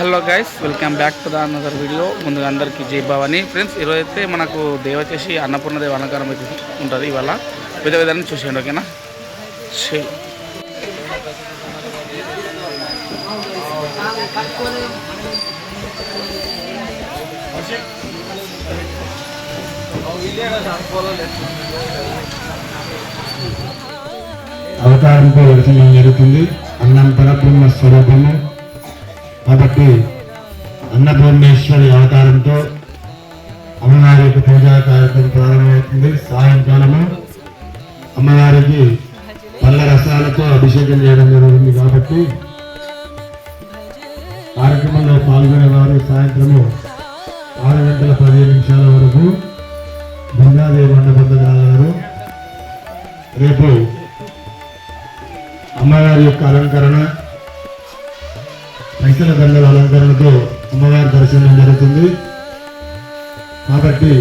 Hello guys welcome back to the another video ముందుగా అందరికీ జై భవాని. ఫ్రెండ్స్ ఈరోజు అయితే మనకు దేవచేసి అన్నపూర్ణ అన్నపూర్ణదేవి అలంకారం అయితే ఉంటుంది ఇవాళ. విధ విధాన్ని చూసేయండి ఓకేనా? షే అవతారంతో దర్శనం జరుగుతుంది అన్నం పరబ్రహ్మ స్వరూపము. కాబట్టి అన్నపూర్ణేశ్వరి అవతారంతో అమ్మవారి యొక్క పూజా కార్యక్రమం ప్రారంభమవుతుంది. సాయంకాలము అమ్మవారికి పళ్ళ రసాలతో అభిషేకం చేయడం జరుగుతుంది కాబట్టి కార్యక్రమంలో పాల్గొనేవారు సాయంత్రము ఆరు గంటల పదిహేను నిమిషాల వరకు గంగాదేవి మండపం రాగారు రేపు అమ్మవారి యొక్క అలంకరణ పైసల దండల అలంకరణతో అమ్మవారి దర్శనం జరుగుతుంది. కాబట్టి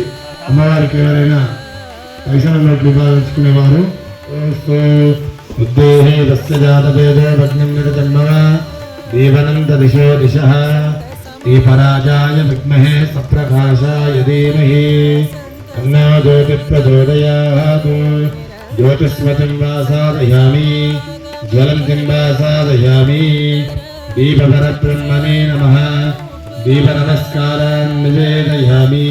అమ్మవారికి ఎవరైనా పైసల నోట్లు భావించుకునేవారు ఉద్దేహే దస్య జాతవేదో భగ్నం జన్మవ దేవనంద దిశో దిశ దీపరాజాయ విద్మహే సప్రకాశాయ ధీమహి. కన్నా జ్యోతి ప్రచోదయాత్ జ్యోతిస్మతిం వాసాదయామి జ్వలంతిం వాసాదయామి. దీపపరబ్రహ్మణే నమ దీపనమస్కారాన్ నివేదయామి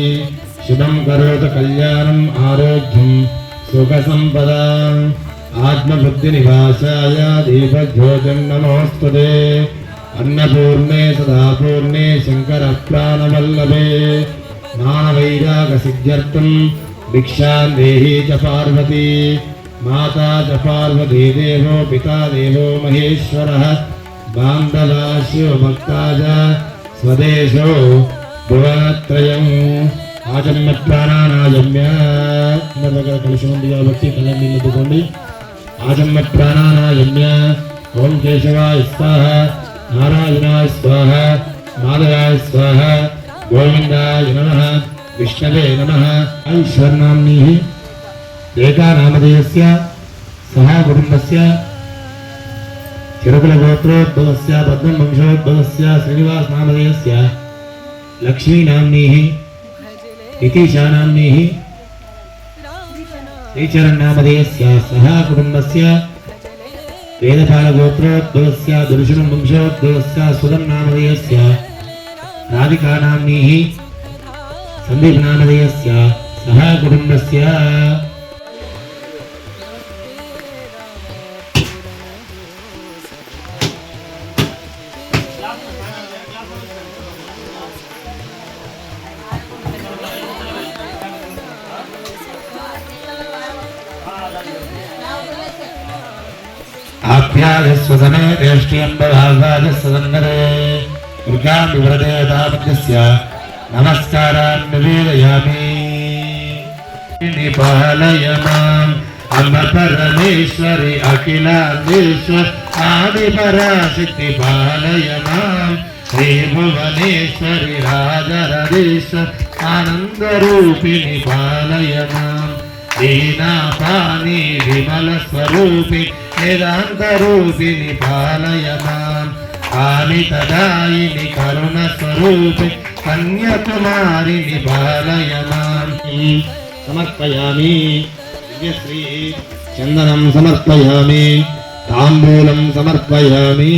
శుభం కరోతు కళ్యాణం ఆరోగ్యం సుఖసంపదా ఆత్మబుద్ధినివాసాయ దీపజ్యోతిం నమోస్తుతే అన్నపూర్ణే సదాపూర్ణే శంకర ప్రాణవల్లభే మానవైరాగసిద్ధ్యర్థం భిక్షాం దేహీ చ పార్వతీ మాతా చ పార్వతీ దేవో పితా దేవో మహేశ్వరः బాంధవా శివభక్తా స్వదేశో భువనత్రయం ఆచమ్య ప్రాణానాయమ్య అందరి దగ్గర కలిసి ఉంది కాబట్టి కళ్ళ నీళ్ళు దుకోండి ఆచమ్య ఓం కేశవాయ స్వాహ నారాయణాయ స్వాహ మాధవాయ స్వాహ గోవిందాయ నమ విష్ణవే నమ ఈశ్వర్నామ్ని ఏకానామధేయస్య సహా కుటుంబస్య गुरुकुलगोत्रोद्भवस्य पद्मवंशोद्भवस्य श्रीनिवासनामधेयस्य लक्ष्मीनाम्नीः नितीशानाम्नीः श्रीचरणनामधेयस्य सह कुटुम्बस्य वेदपालगोत्रोद्भवस्य दुर्शुनं वंशोद्भवस्य सुदं नामधेयस्य राधिकानाम्नीः सन्दीपनामधेयस्य सह कुटुम्बस्य आभ्यादिस्वसमे देष्ट्यम्बभागादिस्वसङ्गरे दुर्गां विव्रते यथापद्यस्य नमस्कारान् निवेदयामि निपालय माम् अम्ब परमेश्वरि अखिलान्देश्वर आदिपराशक्ति पालय माम् श्री भुवनेश्वरि राजरदेश्वर आनन्दरूपिणि पालय माम् దీనాపాని విమల స్వరూపి నిదాంతరూపిణి పాలయమాన్. ఆమె తదాయిని కరుణ స్వరూపి కన్యకుమారిని పాలయమాన్. సమర్పయామి. శ్రీ చందనం సమర్పయామి. తాంబూలం సమర్పయామి.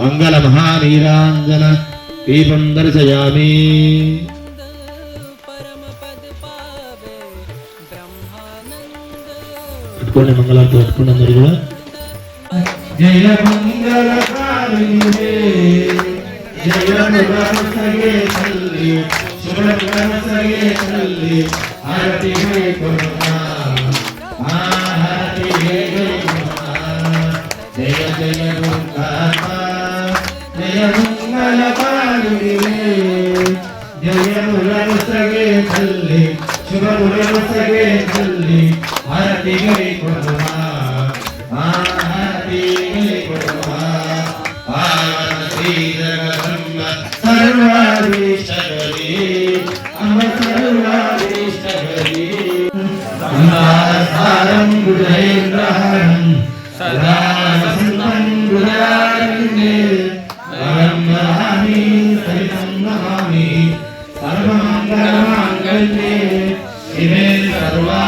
మంగళ మహానీరాంజన దీపం దర్శయామి. ಪೂರ್ಣ ಮಂಗಲಾಂತ ಪೂರ್ಣ ಮರಿಗಳ ಜಯ ಮಂಗಲ ಜಯ ಮುರಸಗೆ ಸಲ್ಲಿ ಸುರಸಗೆ ಸಲ್ಲಿ ಆರತಿ ಹೇ ಕೊಡುತ್ತಾ ಆರತಿ ಹೇ ಜಯ ಜಯ ಮಂಗಲ ಜಯ ಮಂಗಲ ಪಾಡುವಿನೆ ಜಯ ಮುರಸಗೆ ಸಲ್ಲಿ ಶುಭ ಮುರಸಗೆ ಸಲ್ಲಿ ആരതികളെ കൊടുക്കുക ആരതികളെ കൊടുക്കുക സർവാധീശ്വരി അമ്മ സർവാധീശ്വരി അമ്മാരം ഗുരുഹേന്ദ്രഹരം സദാ വസന്തം ഗുരാരണ്യേ പരം നമാമി ഹരിതം നമാമി സർവമംഗളമാംഗല്യേ ശിവേ സർവാ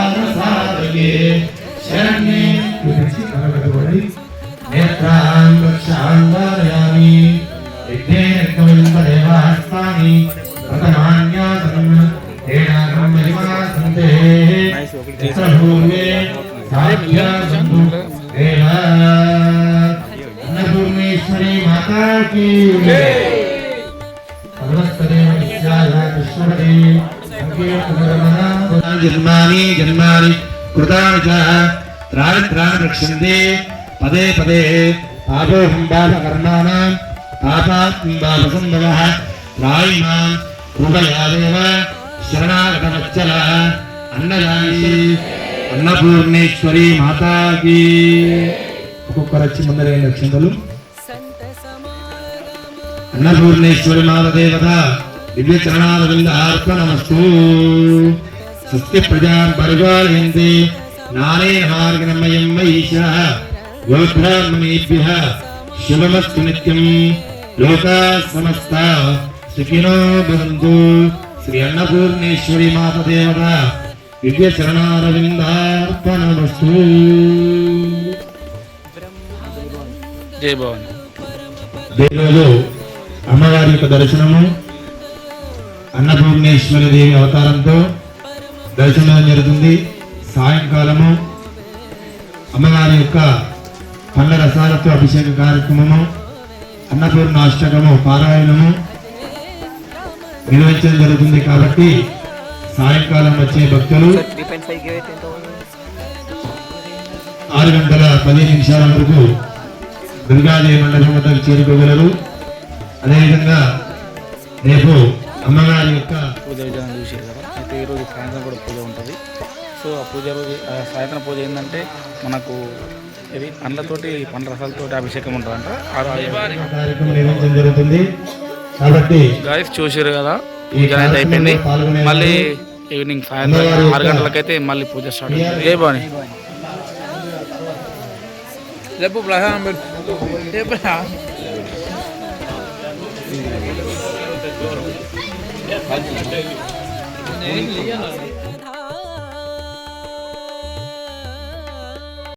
सर्वे शरण्ये भगवति नेत्रां रक्षां धारयामि विद्येन कविं परेवास्तानि प्रतमान्यासं तेनागं महिमा सन्ते यत्र पूर्वे साध्या सन्तु देवा। अन्नपूर्णेश्वरी माता की। भगवत्तदेव निश्चाया పదే పదే పాపోహం పాపకర్మాణం పాపాత్మం పాపసంభవ త్రాయి మాం కృపయాదేవ శరణాగతవచ్చల అన్నదాయి అన్నపూర్ణేశ్వరి మాతాకి ఒక్కొక్కరు వచ్చి ముందర లక్ష్మణులు అన్నపూర్ణేశ్వరి మాతదేవత దివ్య చరణారవింద అర్పణమస్తు స్వస్తి ప్రజాం పరిపాలయంతి నానేన మార్గనమయం వైశ గోబ్రాహ్మణేభ్య శుభమస్తు నిత్యం లోకా సమస్త సుఖినో భవంతు శ్రీ అన్నపూర్ణేశ్వరి మాతదేవత దివ్య చరణారవిందార్పణమస్తు జై భవాని ఈరోజు అమ్మవారి యొక్క దర్శనము అన్నపూర్ణేశ్వరి దేవి అవతారంతో దర్శనం జరుగుతుంది. సాయంకాలము అమ్మవారి యొక్క పండ్ల రసాలతో అభిషేక కార్యక్రమము అన్నపూర్ణ అష్టకము పారాయణము నిర్వహించడం జరుగుతుంది కాబట్టి సాయంకాలం వచ్చే భక్తులు ఆరు గంటల పదిహేను నిమిషాల వరకు దుర్గాదేవి మండలం వద్దకు చేరుకోగలరు. అదేవిధంగా రేపు అమ్మగారి యొక్క ఈరోజు సాయంత్రం కూడా పూజ ఉంటుంది. సో ఆ పూజ రోజు సాయంత్రం పూజ ఏంటంటే మనకు ఇది పండ్లతోటి పండ్ల రసాలతోటి అభిషేకం ఉంటుందంట. జరుగుతుంది. కాబట్టి గాయస్ చూసారు కదా? పూజ అనేది అయిపోయింది. మళ్ళీ ఈవినింగ్ సాయంత్రం ఆరు గంటలకైతే మళ్ళీ పూజ స్టార్ట్ అవుతుంది. ఏ బాని చెప్పు ప్రధానం 你厉害。